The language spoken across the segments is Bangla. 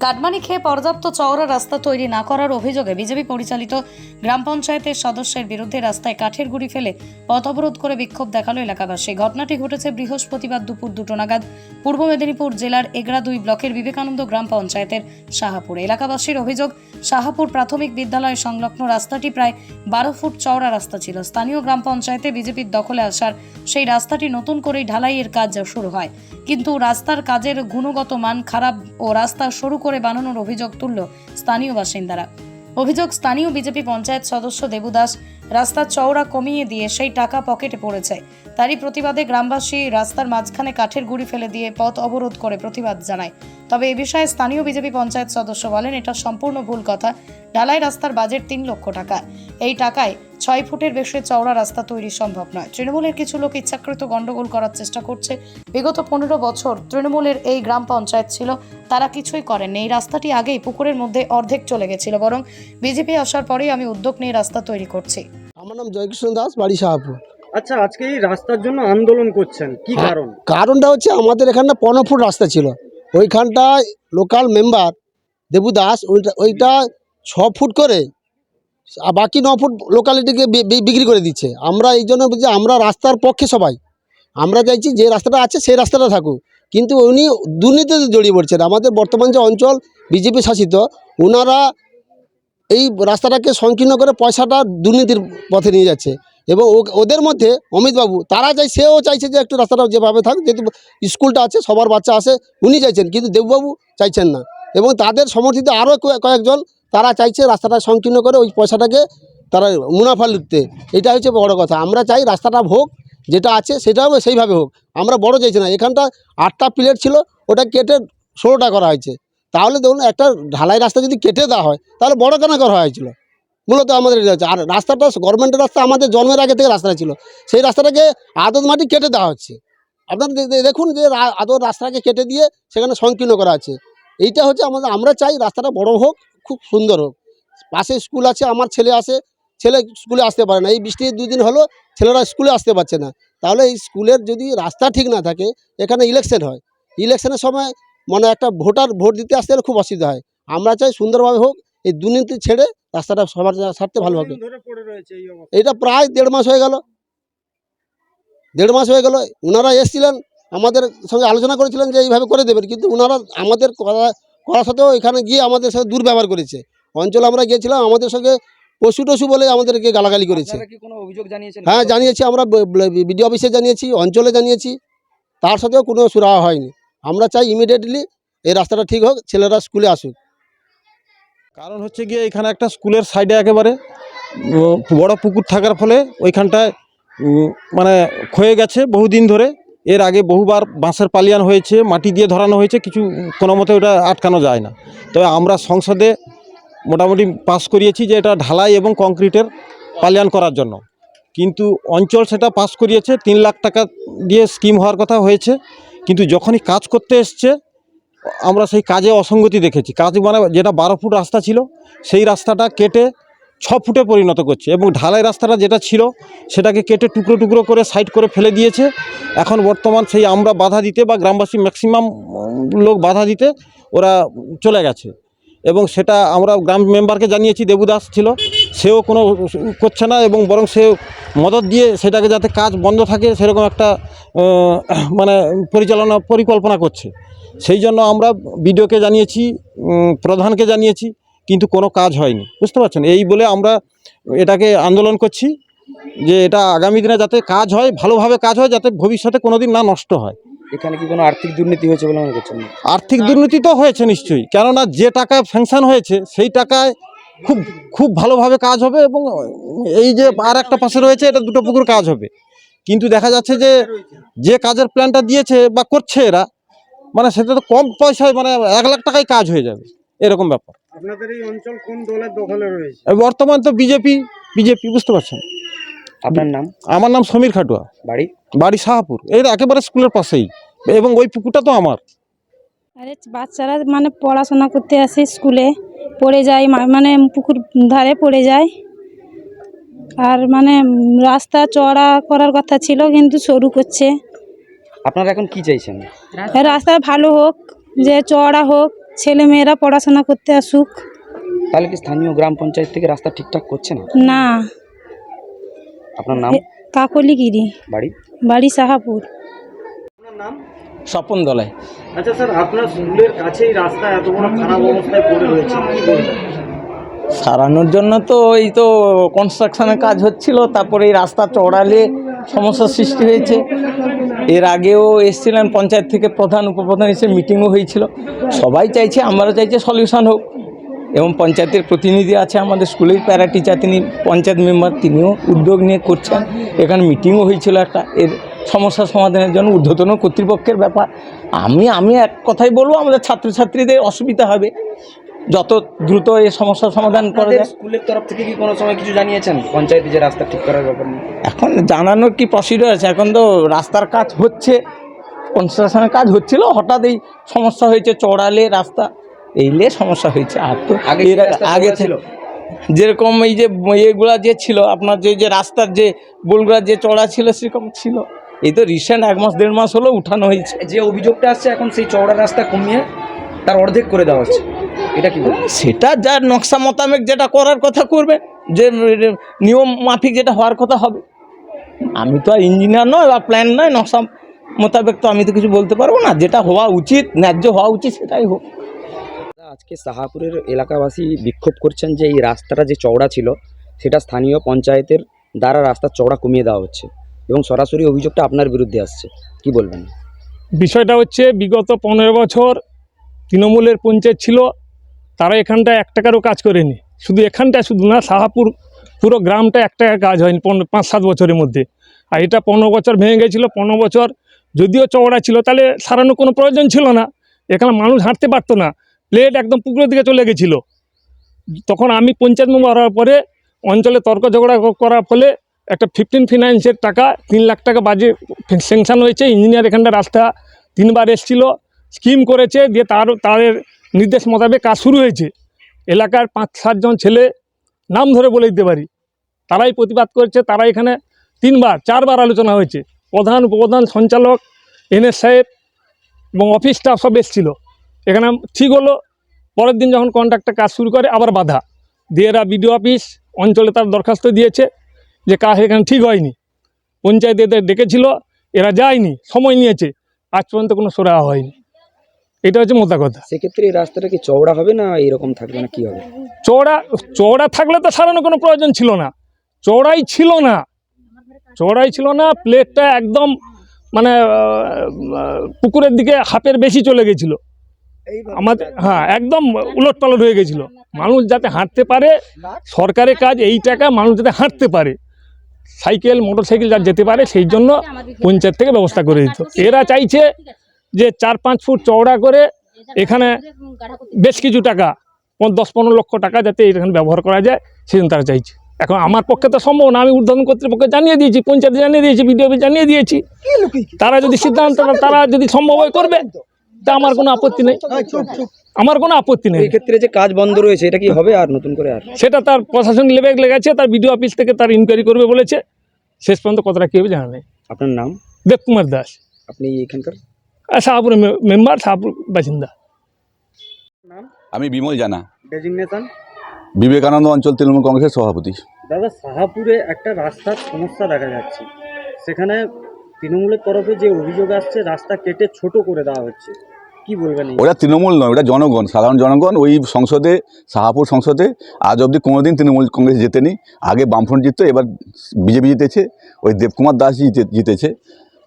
কাটমানি খেয়ে পর্যাপ্ত চওড়া রাস্তা তৈরি না করার অভিযোগে বিজেপি পরিচালিত গ্রাম পঞ্চায়েতের সদস্যের বিরুদ্ধে রাস্তায় কাঠের গুড়ি ফেলে পথ অবরোধ করে বিক্ষোভ দেখাল এলাকাবাসী। ঘটনাটি ঘটেছে বৃহস্পতিবার দুপুর দুটো নাগাদ পূর্ব মেদিনীপুর জেলার এগরা দুই ব্লকের বিবেকানন্দ গ্রাম পঞ্চায়েতের শাহাপুর। এলাকাবাসীর অভিযোগ, শাহাপুর প্রাথমিক বিদ্যালয় সংলগ্ন রাস্তাটি প্রায় বারো ফুট চওড়া রাস্তা ছিল। স্থানীয় গ্রাম পঞ্চায়েতে বিজেপির দখলে আসার সেই রাস্তাটি নতুন করেই ঢালাইয়ের কাজ শুরু হয়। কিন্তু রাস্তার কাজের গুণগত মান খারাপ ও রাস্তা শুরু করে বানানোর অভিযোগ তুলল স্থানীয় বাসিন্দারা। অভিযোগ, স্থানীয় বিজেপি পঞ্চায়েত সদস্য দেবুদাস রাস্তার চওড়া কমিয়ে দিয়ে সেই টাকা পকেটে পড়েছে। তারই প্রতিবাদে গ্রামবাসী রাস্তার মাঝখানে কাঠের গুঁড়ি ফেলে দিয়ে পথ অবরোধ করে প্রতিবাদ জানায়। তবে এ বিষয়ে স্থানীয় বিজেপি পঞ্চায়েত সদস্য বলেন, এটা সম্পূর্ণ ভুল কথা। ঢালাই রাস্তার বাজেট তিন লক্ষ টাকা। এই টাকায় ছয় ফুটের বেশি চওড়া রাস্তা তৈরি সম্ভব নয়। তৃণমূলের কিছু লোক ইচ্ছাকৃত গন্ডগোল করার চেষ্টা করছে। বিগত পনেরো বছর তৃণমূলের এই গ্রাম পঞ্চায়েত ছিল তারা কিছুই করেননি। এই রাস্তাটি আগেই পুকুরের মধ্যে অর্ধেক চলে গেছিল বরং বিজেপি আসার পরেই আমি উদ্যোগ নিয়ে রাস্তা তৈরি করছি। আমার নাম জয়কৃষ্ণ দাস বাড়ি শাহপুর। আচ্ছা আজকে এই রাস্তার জন্য আন্দোলন করছেন কি হ্যাঁ। কারণ? কারণটা হচ্ছে আমাদের এখানটা পনেরো ফুট রাস্তা ছিল। ওইখানটায় লোকাল মেম্বার দেবু দাস ওইটা ওইটা ছ ফুট করে বাকি ন ফুট লোকালিটিকে বিক্রি করে দিচ্ছে। আমরা এই জন্য বলছি, আমরা রাস্তার পক্ষে সবাই। আমরা চাইছি যে রাস্তাটা আছে, সেই রাস্তাটা থাকুক। কিন্তু উনি দুর্নীতিতে জড়িয়ে পড়ছেন। আমাদের বর্তমান যে অঞ্চল বিজেপি শাসিত ওনারা এই রাস্তাটাকে সংকীর্ণ করে পয়সাটা দুর্নীতির পথে নিয়ে যাচ্ছে। এবং ওদের মধ্যে অমিতবাবু তারা চাই, সেও চাইছে যে একটু রাস্তাটা যেভাবে থাক যেহেতু স্কুলটা আছে, সবার বাচ্চা আছে, উনি চাইছেন। কিন্তু দেববাবু চাইছেন না। এবং তাদের সমর্থিত আরও কয়েকজন তারা চাইছে রাস্তাটা সংকীর্ণ করে ওই পয়সাটাকে তারা মুনাফা লুটতে। এটা হচ্ছে বড় কথা। আমরা চাই রাস্তাটা হোক, যেটা আছে সেটাও সেইভাবে হোক। আমরা বড় চাইছি না। এখানটা আটটা প্লেট ছিল, ওটা কেটে ষোলোটা করা হয়েছে। তাহলে দেখুন একটা ঢালাই রাস্তা যদি কেটে দেওয়া হয়, তাহলে বড় কেন করা হয়েছিল? মূলত আমাদের এটা হচ্ছে। আর রাস্তাটা গভর্নমেন্টের রাস্তা আমাদের জন্মের আগে থেকে রাস্তাটা ছিল। সেই রাস্তাটাকে আদত মাটি কেটে দেওয়া হচ্ছে। আপনারা দেখুন যে আদর রাস্তাটাকে কেটে দিয়ে সেখানে সংকীর্ণ করা আছে। এইটা হচ্ছে আমাদের, আমরা চাই রাস্তাটা বড় হোক খুব সুন্দর হোক। পাশে স্কুল আছে আমার ছেলে আসে ছেলে স্কুলে আসতে পারে না। এই বৃষ্টি দুদিন হলো ছেলেরা স্কুলে আসতে পারছে না। তাহলে এই স্কুলের যদি রাস্তা ঠিক না থাকে এখানে ইলেকশন হয়। ইলেকশনের সময় মানে একটা ভোটার ভোট দিতে আসতে খুব অসুবিধা হয়। আমরা চাই সুন্দরভাবে হোক এই দুর্নীতি ছেড়ে রাস্তাটা সবার স্বার্থে ভালো হবে। এটা প্রায় দেড় মাস হয়ে গেল। দেড় মাস হয়ে গেল ওনারা এসেছিলেন আমাদের সঙ্গে আলোচনা করেছিলেন যে এইভাবে করে দেবেন। কিন্তু ওনারা আমাদের করা করা সত্ত্বেও এখানে গিয়ে আমাদের সাথে দুর্ব্যবহার করেছে। অঞ্চলে আমরা গিয়েছিলাম আমাদের সঙ্গে পশু টসু বলে আমাদেরকে গালাগালি করেছে। আপনারা কি কোনো অভিযোগ জানিয়েছেন? হ্যাঁ জানিয়েছি আমরা বিডিও অফিসে জানিয়েছি অঞ্চলে জানিয়েছি। তার সাথেও কোনো সুরাহা হয়নি। আমরা চাই ইমিডিয়েটলি এই রাস্তাটা ঠিক হোক ছেলেরা স্কুলে আসুক। কারণ হচ্ছে গিয়ে এখানে একটা স্কুলের সাইডে একেবারে বড় পুকুর থাকার ফলে ওইখানটায় মানে ক্ষয়ে গেছে বহুদিন ধরে। এর আগে বহুবার বাঁশের পালিয়ান হয়েছে, মাটি দিয়ে ধরানো হয়েছে, কিছু কোনো মতে ওটা আটকানো যায় না। তবে আমরা সংসদে মোটামুটি পাস করিয়েছি যে এটা ঢালাই এবং কংক্রিটের পালিয়ান করার জন্য। কিন্তু অঞ্চল সেটা পাস করিয়েছে, তিন লাখ টাকা দিয়ে স্কিম হওয়ার কথা হয়েছে। কিন্তু যখনই কাজ করতে এসছে, আমরা সেই কাজে অসঙ্গতি দেখেছি। কাজ মানে যেটা বারো ফুট রাস্তা ছিল, সেই রাস্তাটা কেটে ছ ফুটে পরিণত করছে এবং ঢালাই রাস্তাটা যেটা ছিল সেটাকে কেটে টুকরো টুকরো করে সাইড করে ফেলে দিয়েছে। এখন বর্তমান সেই আমরা বাধা দিতে বা গ্রামবাসী ম্যাক্সিমাম লোক বাধা দিতে ওরা চলে গেছে। এবং সেটা আমরা গ্রাম মেম্বারকে জানিয়েছি, দেবুদাস ছিল, সেও কোনো করছে না এবং বরং সে মদত দিয়ে সেটাকে যাতে কাজ বন্ধ থাকে সেরকম একটা মানে পরিচালনা, পরিকল্পনা করছে। সেই জন্য আমরা বিডিওকে জানিয়েছি প্রধানকে জানিয়েছি কিন্তু কোনো কাজ হয়নি। বুঝতে পারছেন? এই বলে আমরা এটাকে আন্দোলন করছি যে এটা আগামী দিনে যাতে কাজ হয় ভালোভাবে কাজ হয় যাতে ভবিষ্যতে কোনো দিন না নষ্ট হয়। এখানে কি কোনো আর্থিক দুর্নীতি হয়েছে বলে মনে করছেন? আর্থিক দুর্নীতি তো হয়েছে নিশ্চয়ই কেননা যে টাকা স্যাংশন হয়েছে সেই টাকায় খুব খুব ভালোভাবে কাজ হবে এবং এই যে আর একটা পাশে রয়েছে এটা দুটো পুকুর কাজ হবে। কিন্তু দেখা যাচ্ছে যে যে কাজের প্ল্যানটা দিয়েছে বা করছে এরা মানে সেটা তো কম পয়সায় মানে এক লাখ টাকায় কাজ হয়ে যাবে। এরকম ব্যাপার। আপনাদের এই অঞ্চল কোন দলের দখলে রয়েছে? আর বর্তমান তো বিজেপি বিজেপি বুঝতে পারছেন? আপনার নাম? আমার নাম সমীর খাটুয়া। বাড়ি? বাড়ি শাহপুর। এর একেবারে স্কুলের পাশেই। এবং ওই পুকুরটা তো আমার। আরে বাচ্চারা মানে পড়াশোনা করতে আসে স্কুলে পড়ে যায় মা- মানে পুকুর ধারে পড়ে যায়। আর মানে রাস্তা চড়া করার কথা ছিল কিন্তু সরু করছে। আপনারা এখন কি চাইছেন? রাস্তা ভালো হোক যে চড়া হোক ছেলে মেয়েরা পড়াশোনা করতে আসুক। তাহলে কি স্থানীয় গ্রাম পঞ্চায়েত থেকে রাস্তা ঠিকঠাক করছে না? না। আপনার নাম? কাকলিগিরি। বাড়ি? বাড়ি সাহাপুর। আপনার নাম? স্বপন দলায় আচ্ছা স্যার আপনার স্কুলের কাছেই রাস্তা এত বড় খারাপ অবস্থায় পড়ে রয়েছে কি বলবেন? সারানোর জন্য তো এই তো কনস্ট্রাকশনের কাজ হচ্ছিল তারপরে এই রাস্তা চড়ালে সমস্যার সৃষ্টি হয়েছে। এর আগেও এসেছিলেন পঞ্চায়েত থেকে প্রধান উপপ্রধান এসে মিটিংও হয়েছিল। সবাই চাইছে, আমরাও চাইছে সলিউশন হোক। এবং পঞ্চায়েতের প্রতিনিধি আছে আমাদের স্কুলের প্যারা টিচার তিনি পঞ্চায়েত মেম্বার তিনিও উদ্যোগ নিয়ে করছেন। এখানে মিটিংও হয়েছিল একটা। এর সমস্যা সমাধানের জন্য ঊর্ধ্বতন কর্তৃপক্ষের ব্যাপার। আমি আমি এক কথাই বলব, আমাদের ছাত্রছাত্রীদের অসুবিধা হবে। যত দ্রুত এই সমস্যার সমাধান করা যায়। স্কুলের তরফ থেকে কি কোনো সময় কিছু জানিয়েছেন? পঞ্চায়েতে যে রাস্তা ঠিক করার ব্যাপার এখন জানানোর কি প্রসিডিওর আছে এখন তো রাস্তার কাজ হচ্ছে কনস্ট্রাকশনের কাজ হচ্ছিল হঠাৎ এই সমস্যা হয়েছে চড়ালে রাস্তা এইলে সমস্যা হয়েছে। আর তো আগে ছিল? যেরকম এই যে এগুলা যে ছিল আপনার যে যে রাস্তার যে বোলগুলা যে চড়া ছিল সেরকম ছিল। এই তো রিসেন্ট এক মাস দেড় মাস হলো উঠানো হয়েছে। যে অভিযোগটা আসছে এখন সেই চওড়া রাস্তা কমিয়ে তার অর্ধেক করে দেওয়া হচ্ছে। এটা কি? সেটা যার নকশা মোতাবেক যেটা করার কথা করবে যে নিয়ম মাফিক যেটা হওয়ার কথা হবে। আমি তো আর ইঞ্জিনিয়ার নয় বা প্ল্যান নয় নকশা মোতাবেক তো আমি তো কিছু বলতে পারব না। যেটা হওয়া উচিত ন্যায্য হওয়া উচিত সেটাই হোক। আজকে সাহাপুরের এলাকাবাসী বিক্ষোভ করছেন যে এই রাস্তাটা যে চওড়া ছিল সেটা স্থানীয় পঞ্চায়েতের দ্বারা রাস্তা চওড়া কমিয়ে দেওয়া হচ্ছে এবং সরাসরি অভিযোগটা আপনার বিরুদ্ধে আসছে। কি বলবেন? বিষয়টা হচ্ছে বিগত পনেরো বছর তৃণমূলের পঞ্চায়েত ছিল তারা এখানটায় এক টাকারও কাজ করেনি। শুধু এখানটায় শুধু না সাহাপুর পুরো গ্রামটা এক টাকা কাজ হয়নি পাঁচ, সাত বছরের মধ্যে। আর এটা পনেরো বছর ভেঙে গেছিল, পনেরো বছর যদিও চওড়া ছিল, তাহলে সারানোর কোনো প্রয়োজন ছিল না। এখানে মানুষ হাঁটতে পারতো না, প্লেট একদম পুকুরের দিকে চলে গেছিল। তখন আমি পঞ্চায়েত মেম্বার হওয়ার পরে অঞ্চলে তর্ক ঝগড়া করার ফলে একটা ফিফটিন ফিনান্সের টাকা, তিন লাখ টাকা বাজে স্যাংশন হয়েছে। ইঞ্জিনিয়ার এখানটা রাস্তা তিনবার এসছিল স্কিম করেছে দিয়ে তার, তাদের নির্দেশ মোতাবেক কাজ শুরু হয়েছে। এলাকার পাঁচ সাতজন ছেলে নাম ধরে বলে দিতে পারি। তারাই প্রতিবাদ করেছে, তারা এখানে তিনবার, চারবার আলোচনা হয়েছে। প্রধান উপপ্রধান সঞ্চালক, এনএস সাহেব এবং অফিস স্টাফ সব এসেছিল। এখানে ঠিক হলো, পরের দিন যখন কন্ট্রাক্টর কাজ শুরু করে, আবার বাধা। দিয়ে এরা বিডিও অফিস, অঞ্চলে তার দরখাস্ত দিয়েছে যে কাজ এখানে ঠিক হয়নি। পঞ্চায়েত এদের ডেকেছিল, এরা যায়নি, সময় নিয়েছে। আজ পর্যন্ত কোনো সরাহা হয়নি। এটা হচ্ছে মোটা কথা। সেক্ষেত্রে এই রাস্তাটা কি চওড়া হবে না এরকম থাকবে না কি হবে? চওড়া চওড়া থাকলে তো সারানোর কোনো প্রয়োজন ছিল না। চওড়াই ছিল না। চওড়াই ছিল না প্লেটটা একদম মানে পুকুরের দিকে হাফের বেশি চলে গেছিল। আমাদের হ্যাঁ একদম উলট পালট হয়ে গেছিল। মানুষ যাতে হাঁটতে পারে সরকারের কাজ এই টাকা মানুষ যাতে হাঁটতে পারে। সাইকেল মোটর সাইকেল যাতে যেতে পারে সেই জন্য পঞ্চায়েত থেকে ব্যবস্থা করে দিত। এরা চাইছে যে চার পাঁচ ফুট চওড়া করে এখানে বেশ কিছু টাকা দশ পনেরো লক্ষ টাকা যাতে এখানে ব্যবহার করা যায় সেই জন্য তারা চাইছে। এখন আমার পক্ষে তো সম্ভব না আমি উদ্বোধন কর্তৃপক্ষকে জানিয়ে দিয়েছি পঞ্চায়েতে জানিয়ে দিয়েছি বিডিও জানিয়ে দিয়েছি। তারা যদি সিদ্ধান্ত নেয়, তারা যদি সম্ভব হয় করবে তা আমার কোনো আপত্তি নেই। আমার কোনো আপত্তি নেই। এই ক্ষেত্রে যে কাজ বন্ধ রয়েছে এটা কি হবে আর নতুন করে আর? সেটা তার প্রশাসনিক লেভেল লেগেছে তার বিডিও অফিস থেকে তার ইনকোয়ারি করবে বলেছে। শেষ পর্যন্ত কতটা কী হবে জানা নেই। আপনার নাম? দেবকুমার দাস। আপনি এখানকার? শাহপুরের মে- মেম্বার শাহপুর বাসিন্দা। আমি বিমল জানা। ডেজিগনেশন বিবেকানন্দ অঞ্চল তৃণমূল কংগ্রেসের সভাপতি। দাদা সাহাপুরে একটা রাস্তার সমস্যা দেখা যাচ্ছে। সেখানে তৃণমূলের তরফে যে অভিযোগ আসছে রাস্তা কেটে ছোট করে দেওয়া হচ্ছে। কি বলবেন ওটা তৃণমূল নয় ওটা জনগণ সাধারণ জনগণ। ওই সংসদে শাহাপুর সংসদে আজ অবধি কোনোদিন তৃণমূল কংগ্রেস জেতেনি। আগে বামফ্রন্ট জিততো এবার বিজেপি জিতেছে। ওই দেবকুমার দাস জিতে জিতেছে।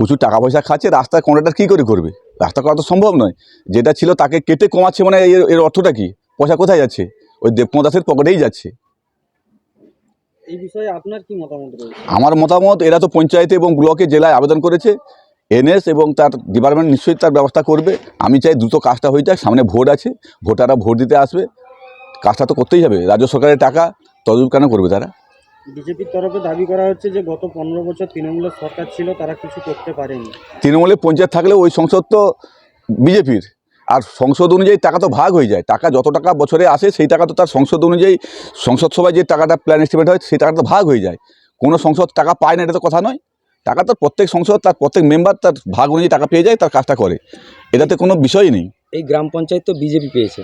প্রচুর টাকা পয়সা খাচ্ছে রাস্তা কন্ট্রাক্টর কী করে করবে? রাস্তা করা তো সম্ভব নয়। যেটা ছিল তাকে কেটে কমাচ্ছে মানে এর এর অর্থটা কি? পয়সা কোথায় যাচ্ছে? ওই দেবকুমার দাসের পকেটেই যাচ্ছে। এই বিষয়ে আপনার কি মতামত আমার মতামত এরা তো পঞ্চায়েতে এবং ব্লকে জেলায় আবেদন করেছে। এনএস এবং তার ডিপার্টমেন্ট নিশ্চয়ই তার ব্যবস্থা করবে। আমি চাই দ্রুত কাজটা হয়ে যাক সামনে ভোট আছে। ভোটাররা ভোট দিতে আসবে। কাজটা তো করতেই হবে। রাজ্য সরকারের টাকা তদবির কেন করবে তারা? বিজেপির তরফে দাবি করা হচ্ছে যে গত পনেরো বছর তৃণমূলের সরকার ছিল তারা কিছু করতে পারেনি। তৃণমূলের পঞ্চায়েত থাকলে ওই সংসদ তো বিজেপির। আর সংসদ অনুযায়ী টাকা তো ভাগ হয়ে যায়। টাকা যত টাকা বছরে আসে সেই টাকা তো তার সংসদ অনুযায়ী সংসদ সভায় যে টাকাটা প্ল্যান এস্টিমেট হয় সেই টাকাটা তো ভাগ হয়ে যায়। কোনো সংসদ টাকা পায় না এটা তো কথা নয়। টাকা তো প্রত্যেক সংসদ তার প্রত্যেক মেম্বার তার ভাগ অনুযায়ী টাকা পেয়ে যায় তার কাজটা করে। এটাতে কোনো বিষয় নেই। এই গ্রাম পঞ্চায়েত তো বিজেপি পেয়েছে।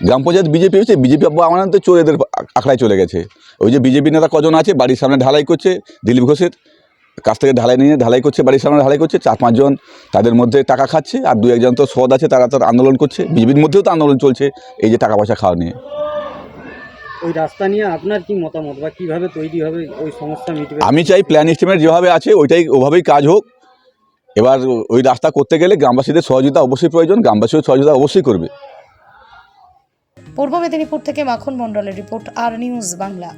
গ্রাম পঞ্চায়েত বিজেপি হচ্ছে বিজেপি আমাদের তো চোর এদের আখড়ায় চলে গেছে। ওই যে বিজেপি নেতা কজন আছে বাড়ির সামনে ঢালাই করছে দিলীপ ঘোষের কাছ থেকে ঢালাই নিয়ে ঢালাই করছে বাড়ির সামনে ঢালাই করছে চার পাঁচজন তাদের মধ্যে টাকা খাচ্ছে আর দু একজন তো সদ আছে তারা তো আন্দোলন করছে বিজেপির মধ্যেও তো আন্দোলন চলছে এই যে টাকা পয়সা খাওয়া নিয়ে। ওই রাস্তা নিয়ে আপনার কি মতামত বা কীভাবে তৈরি হবে ওই সমস্যা মিটবে? আমি চাই প্ল্যান এস্টিমেট যেভাবে আছে ওইটাই ওভাবেই কাজ হোক। এবার ওই রাস্তা করতে গেলে গ্রামবাসীদের সহযোগিতা অবশ্যই প্রয়োজন গ্রামবাসীও সহযোগিতা অবশ্যই করবে। পূর্ব মেদিনীপুর থেকে মাখন মণ্ডলের রিপোর্ট আর নিউজ বাংলা।